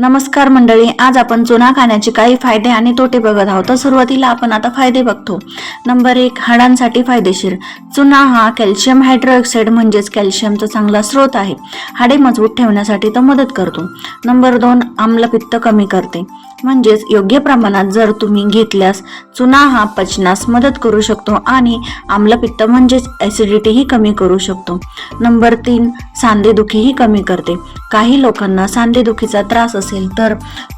नमस्कार मंडळी आज आपण चुना खाण्याचे काही फायदे आणि तोटे बघत आहोत. तर सुरुवातीला आपण आता फायदे बघतो. नंबर एक हाडांसाठी फायदेशीर. चुना हा कॅल्शियम हायड्रोऑक्साईड म्हणजेच कॅल्शियमचा चांगला स्रोत आहे. हाडे मजबूत ठेवण्यासाठी तो मदत करतो. नंबर दोन आम्लपित्त कमी करते. म्हणजेच योग्य प्रमाणात जर तुम्ही घेतल्यास चुना हा पचनास मदत करू शकतो आणि आम्लपित्त म्हणजेच ॲसिडिटीही कमी करू शकतो. नंबर तीन सांधेदुखीही कमी करते. काही लोकांना सांधेदुखीचा त्रास असेल तर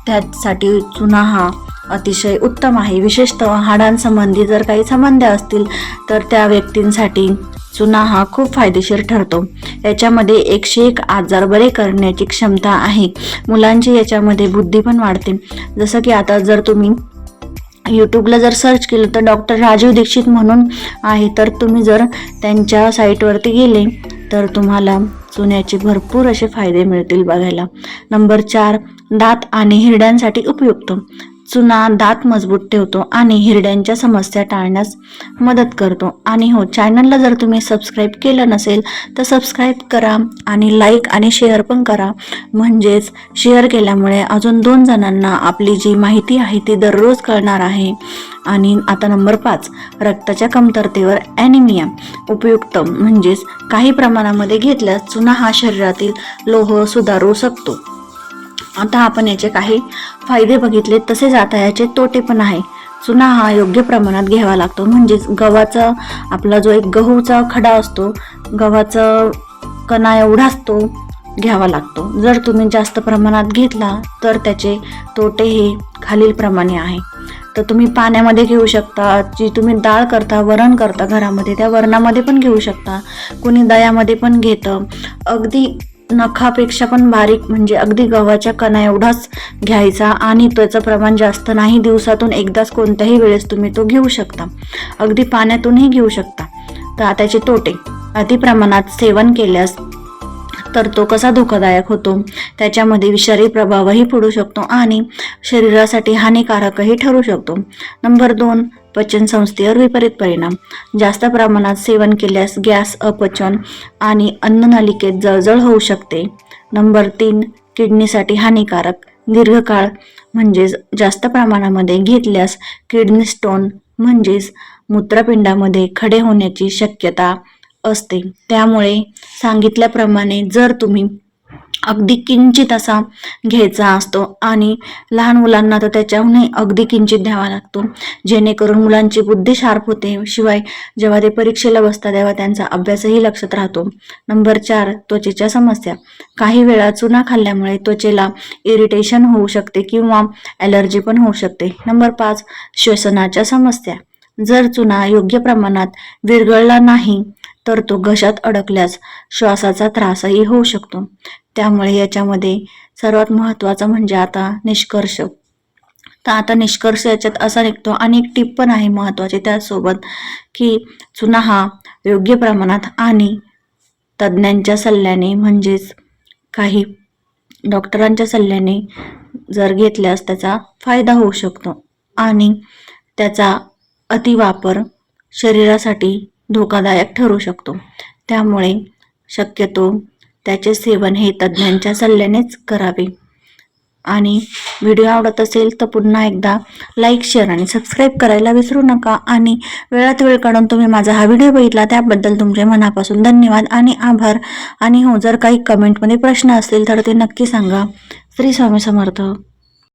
त्यासाठी चुना हा अतिशय उत्तम आहे. विशेषतः हाडांसंबंधी जर काही समस्या असतील तर त्या व्यक्तींसाठी चुना हा खूप फायदेशीर ठरतो. याच्यामध्ये एकशे एक आजार बरे करण्याची क्षमता आहे. मुलांची याच्यामध्ये बुद्धी पण वाढते. जसं की आता जर तुम्ही यूट्यूबला जर सर्च केलं तर डॉक्टर राजीव दीक्षित म्हणून आहे. तर तुम्ही जर त्यांच्या साईटवरती गेले तर तुम्हाला चुन्याचे भरपूर असे फायदे मिळतील बघायला. नंबर चार दात आणि हिरड्यांसाठी उपयुक्त. चुना दात मजबूत ठेवतो आणि हिरड्यांच्या समस्या टाळण्यास मदत करतो. आणि हो चॅनलला जर तुम्ही सबस्क्राईब केलं नसेल तर सबस्क्राईब करा आणि लाईक आणि शेअर पण करा. म्हणजेच शेअर केल्यामुळे अजून दोन जणांना आपली जी माहिती आहे ती दररोज कळणार आहे. आणि आता नंबर पाच रक्ताच्या कमतरतेवर ॲनिमिया उपयुक्त. म्हणजेच काही प्रमाणामध्ये घेतल्यास चुना हा शरीरातील लोह सुधारू शकतो. आता आपण याचे काही फायदे बघितले तसेच आता याचे तोटे पण आहे. चुना हा योग्य प्रमाणात घ्यावा लागतो. म्हणजेच गव्हाचा आपला जो एक गहूचा खडा असतो गव्हाचा कणा एवढाच तो घ्यावा लागतो. जर तुम्ही जास्त प्रमाणात घेतला तर त्याचे तोटे हे खालीलप्रमाणे आहे. तर तुम्ही पाण्यामध्ये घेऊ शकता जी तुम्ही डाळ करता वरण करता घरामध्ये त्या वरणामध्ये पण घेऊ शकता. कोणी दयामध्ये पण घेतं. अगदी नखापेक्षा पण बारीक म्हणजे अगदी गव्हाच्या कणा एवढाच घ्यायचा आणि त्याचं प्रमाण जास्त नाही दिवसातून एकदाच कोणत्याही वेळेस तुम्ही तो घेऊ शकता. अगदी पाण्यातूनही घेऊ शकता. तर त्याचे तोटे. अतिप्रमाणात सेवन केल्यास तर तो कसा धोकादायक होतो? त्याच्यामध्ये विषारी प्रभावही पडू शकतो आणि शरीरासाठी हानिकारकही ठरू शकतो. नंबर दोन पचन संस्थेवर विपरीत परिणाम. जास्त प्रमाणात सेवन केल्यास गॅस अपचन आणि अन्ननलिकेत जळजळ होऊ शकते. नंबर तीन किडनीसाठी हानिकारक. दीर्घकाळ म्हणजेच जास्त प्रमाणामध्ये घेतल्यास किडनी स्टोन म्हणजेच मूत्रपिंडामध्ये खडे होण्याची शक्यता असते. त्यामुळे सांगितल्याप्रमाणे जर तुम्ही अगदी किंचित असा घ्यायचा असतो. आणि लहान मुलांना तर त्याच्याहूनही अगदी किंचित द्यावा लागतो. जेणेकरून मुलांची बुद्धी शार्प होते. शिवाय जेव्हा ते परीक्षेला बसतात तेव्हा त्यांचा अभ्यासही लक्षात राहतो. नंबर चार त्वचेच्या समस्या. काही वेळा चुना खाल्ल्यामुळे त्वचेला इरिटेशन होऊ शकते किंवा ॲलर्जी पण होऊ शकते. नंबर पाच श्वसनाच्या समस्या. जर चुना योग्य प्रमाणात विरघळला नाही तर तो घशात अडकल्यास श्वासाचा त्रासही होऊ शकतो. त्यामुळे याच्यामध्ये सर्वात महत्त्वाचा म्हणजे आता निष्कर्ष. तर आता निष्कर्ष याच्यात असा निघतो आणि एक टिप पण आहे महत्त्वाची त्यासोबत की चुना हा योग्य प्रमाणात आणि तज्ज्ञांच्या सल्ल्याने म्हणजेच काही डॉक्टरांच्या सल्ल्याने जर घेतल्यास त्याचा फायदा होऊ शकतो आणि त्याचा अतिवापर शरीरासाठी धोकादायक ठरू शकतो. त्यामुळे शक्यतो त्याचे सेवन हे तज्ज्ञांच्या सल्ल्यानेच करावे. आणि व्हिडिओ आवडत असेल तर पुन्हा एकदा लाईक शेअर आणि सबस्क्राईब करायला विसरू नका. आणि वेळात वेळ काढून तुम्ही माझा हा व्हिडिओ बघितला त्याबद्दल तुमचे मनापासून धन्यवाद आणि आभार. आणि हो जर काही कमेंटमध्ये प्रश्न असतील तर ते नक्की सांगा. श्री स्वामी समर्थ.